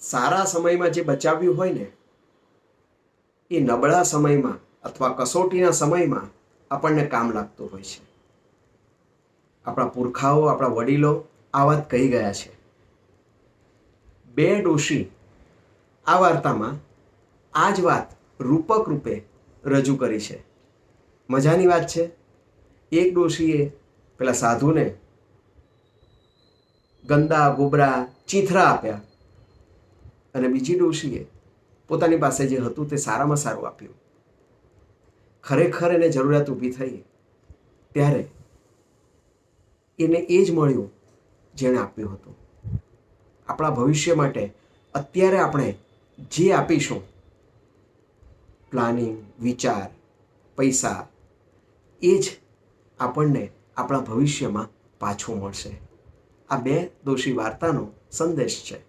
સારા સમયમાં જે બચાવ્યું હોય ને, એ નબળા સમયમાં અથવા કસોટીના સમયમાં આપણને કામ લાગતું હોય છે. આપણા પુરખાઓ, આપણા વડીલો આ વાત કહી ગયા છે. બે ડોશી આ વાર્તામાં આ જ વાત રૂપક રૂપે રજૂ કરી છે. મજાની વાત છે? એક ડોશીએ પેલા સાધુને ગંદા, ગોબરા, ચીથરા આપ્યા. અને બીજી ડોશીએ પોતાની પાસે જે હતું તે સારામાં સારું આપ્યું. ખરેખર એને જરૂરિયાત ઊભી થઈ ત્યારે એને એ જ મળ્યું જેણે આપ્યું હતું. આપણા ભવિષ્ય માટે અત્યારે આપણે જે આપીશું, પ્લાનિંગ, વિચાર, પૈસા, એ જ આપણને આપણા ભવિષ્યમાં પાછું મળશે. આ બે દોષી વાર્તાનો સંદેશ છે.